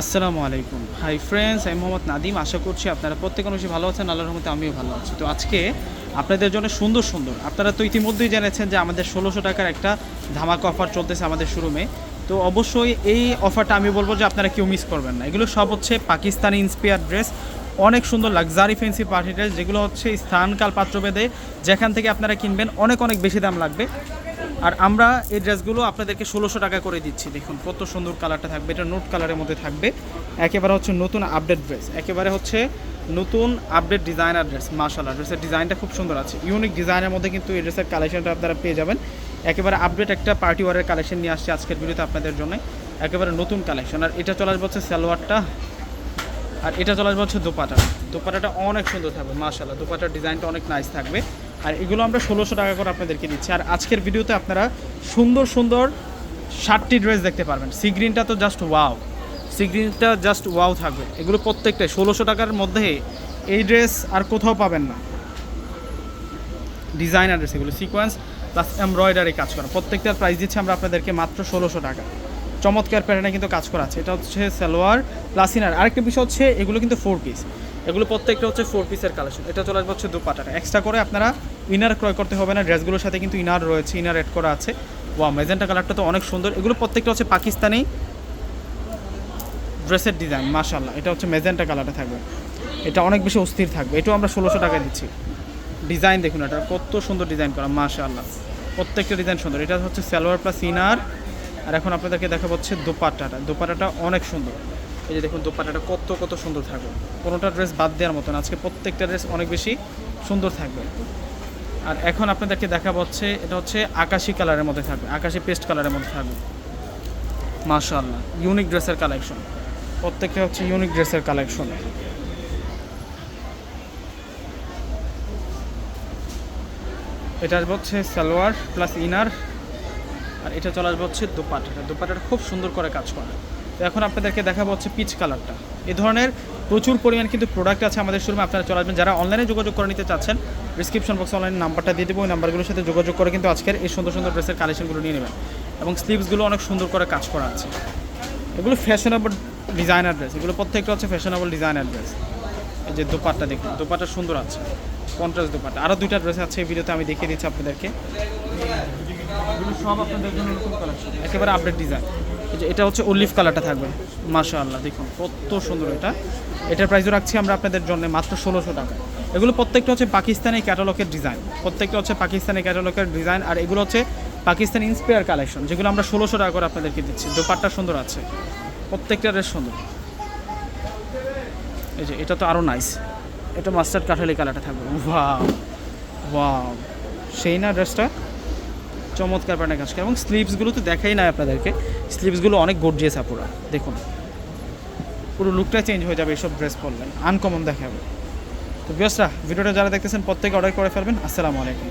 আসসালামু আলাইকুম। Hi friends আমি মোহাম্মদ নাদিম। আশা করছি আপনারা প্রত্যেক মানুষই ভালো আছেন, আল্লাহর রহমতে আমিও ভালো আছি। তো আজকে আপনাদের জন্য সুন্দর সুন্দর, আপনারা তো ইতিমধ্যেই জেনেছেন যে আমাদের ষোলোশো টাকার একটা ধামাকা অফার চলতেছে আমাদের শোরুমে। তো অবশ্যই এই অফারটা আমি বলব যে আপনারা কেউ মিস করবেন না। এগুলো সব হচ্ছে পাকিস্তানি ইন্সপায়ার ড্রেস অনেক সুন্দর লাক্সারি ফেন্সি পার্টি ড্রেস যেগুলো হচ্ছে স্থানকাল পাত্রভেদে যেখান থেকে আপনারা কিনবেন, অনেক অনেক বেশি দাম লাগবে। আর আমরা এই ড্রেসগুলো আপনাদেরকে ষোলোশো টাকা করে দিচ্ছি। দেখুন, কত সুন্দর কালারটা থাকবে। এটা নোট কালারের মধ্যে থাকবে। একেবারে হচ্ছে নতুন আপডেট ড্রেস একেবারে হচ্ছে নতুন আপডেট ডিজাইনার ড্রেস মার্শাল্লাহ ড্রেসের ডিজাইনটা খুব সুন্দর আছে। ইউনিক ডিজাইনের মধ্যে কিন্তু এই ড্রেসের কালেকশনটা আপনারা পেয়ে যাবেন। একেবারে আপডেট একটা পার্টি ওয়ারের কালেকশন নিয়ে আসছে আজকের ভিডিওতে আপনাদের জন্য। একেবারে নতুন কালেকশন আর এটা চলে আসবে হচ্ছে সালোয়ারটা। আর এটা চলে আসবে হচ্ছে দোপাটা। দোপাটাটা অনেক সুন্দর থাকবে মাশাল্লাহ দোপাটার ডিজাইনটা অনেক নাইস থাকবে। আর এগুলো আমরা ষোলোশো টাকা করে আপনাদেরকে দিচ্ছি। আর আজকের ভিডিওতে আপনারা সুন্দর সুন্দর ষাটটি ড্রেস দেখতে পারবেন। সি গ্রিনটা তো জাস্ট ওয়াও সি গ্রিনটা জাস্ট ওয়াও থাকবে। এগুলো প্রত্যেকটাই ষোলোশো টাকার মধ্যে এই ড্রেস আর কোথাও পাবেন না। ডিজাইনার ড্রেস এগুলো সিকোয়েন্স প্লাস এমব্রয়ডারি কাজ করা। প্রত্যেকটার প্রাইস দিচ্ছি আমরা আপনাদেরকে মাত্র ষোলোশো টাকা। চমৎকার প্যাটার্নে কিন্তু কাজ করা আছে। এটা হচ্ছে সালোয়ার প্লাস ইনার আরেকটা বিষয় হচ্ছে এগুলো কিন্তু ফোর পিস এগুলো প্রত্যেকটা হচ্ছে ফোর পিসের কালেকশন এটা চলে আসবে হচ্ছে দুপাটাটা। এক্সট্রা করে আপনারা ইনার ক্রয় করতে হবে না, ড্রেসগুলোর সাথে কিন্তু ইনার রয়েছে ইনার এড করা আছে। ওয়া মেজেন্টা কালারটা তো অনেক সুন্দর। এগুলো প্রত্যেকটা হচ্ছে পাকিস্তানি ড্রেসের ডিজাইন মাশাল্লাহ এটা হচ্ছে মেজেন্টা কালারটা থাকবে। এটা অনেক বেশি অস্থির থাকবে। এটাও আমরা ষোলোশো টাকায় দিচ্ছি। ডিজাইন দেখুন এটা, কত সুন্দর ডিজাইন করা, মাশাআল্লাহ। প্রত্যেকটা ডিজাইন সুন্দর। এটা হচ্ছে সালোয়ার প্লাস ইনার আর এখন আপনাদেরকে দেখা হচ্ছে দোপাট্টাটা। দোপাট্টাটা অনেক সুন্দর। এই যে দেখুন দোপাট্টাটা কত কত সুন্দর থাকবে। কোনোটা ড্রেস বাদ দেওয়ার মতন আজকে প্রত্যেকটা ড্রেস অনেক বেশি সুন্দর থাকবে। আর এখন আপনাদেরকে দেখাবো হচ্ছে, এটা হচ্ছে আকাশি কালারের মধ্যে থাকবে। আকাশি পেস্ট কালারের মধ্যে থাকবে। মাশাআল্লাহ। ইউনিক ড্রেসের কালেকশন প্রত্যেকটা হচ্ছে ইউনিক ড্রেসের কালেকশন এটা আসবে হচ্ছে সালোয়ার প্লাস ইনার আর এটা চলে আসবে হচ্ছে দোপাটাটা দোপাটাটা খুব সুন্দর করে কাজ করে। তো এখন আপনাদেরকে দেখাবো হচ্ছে পিচ কালারটা এ ধরনের প্রচুর পরিমাণ কিন্তু প্রোডাক্ট আছে আমাদের শোরুমে আপনারা চলে আসবেন। যারা অনলাইনে যোগাযোগ করে নিতে চাচ্ছেন ডিসক্রিপশন বক্সে অনলাইন নাম্বারটা দিয়ে দেবো, ওই নাম্বারগুলোর সাথে যোগাযোগ করে কিন্তু আজকের এই সুন্দর সুন্দর ড্রেসের কালেকশনগুলো নিয়ে নেবেন। এবং স্লিভসগুলো অনেক সুন্দর করে কাজ করা আছে। এগুলো ফ্যাশনেবল ডিজাইনার ড্রেস এগুলো প্রত্যেকটা হচ্ছে ফ্যাশনেবল ডিজাইনার ড্রেস এই যে দোপাট্টা দেখুন, দোপাট্টা সুন্দর আছে কন্ট্রাস্ট দোপাট্টা। আরও দুইটা ড্রেস আছে এই ভিডিওতে, আমি দেখিয়ে দিচ্ছি আপনাদেরকে। এগুলো সব আপনাদের জন্য একেবারে আপডেট ডিজাইন এটা হচ্ছে অলিভ কালারটা থাকবে। মাশাআল্লাহ, দেখুন, কত সুন্দর এটা। এটার প্রাইসও রাখছি আমরা আপনাদের জন্য মাত্র ষোলোশো টাকা। এগুলো প্রত্যেকটা হচ্ছে পাকিস্তানি ক্যাটালগের ডিজাইন প্রত্যেকটা হচ্ছে পাকিস্তানি ক্যাটালগের ডিজাইন আর এগুলো হচ্ছে পাকিস্তানি ইন্সপায়ার কালেকশন যেগুলো আমরা ষোলোশো টাকা করে আপনাদেরকে দিচ্ছি। দোপাট্টা সুন্দর আছে। প্রত্যেকটা ড্রেস সুন্দর। এই যে, এটা তো আরও নাইস এটা মাস্টার্ড কাঠালি কালারটা থাকবে। Wow wow. সেই না ড্রেসটা চমৎকার প্যাটার্নের কাজ এবং স্লিভসগুলো তো দেখাই না আপনাদেরকে। স্লিভসগুলো অনেক গর্জিয়াস আপুরা। দেখুন। পুরো লুকটা চেঞ্জ হয়ে যাবে এইসব ড্রেস পরলে। আনকমন দেখাবে। তো বিয়সরা ভিডিওটা যারা দেখতেছেন, প্রত্যেকে অর্ডার করে ফেলবেন। আসসালামু আলাইকুম।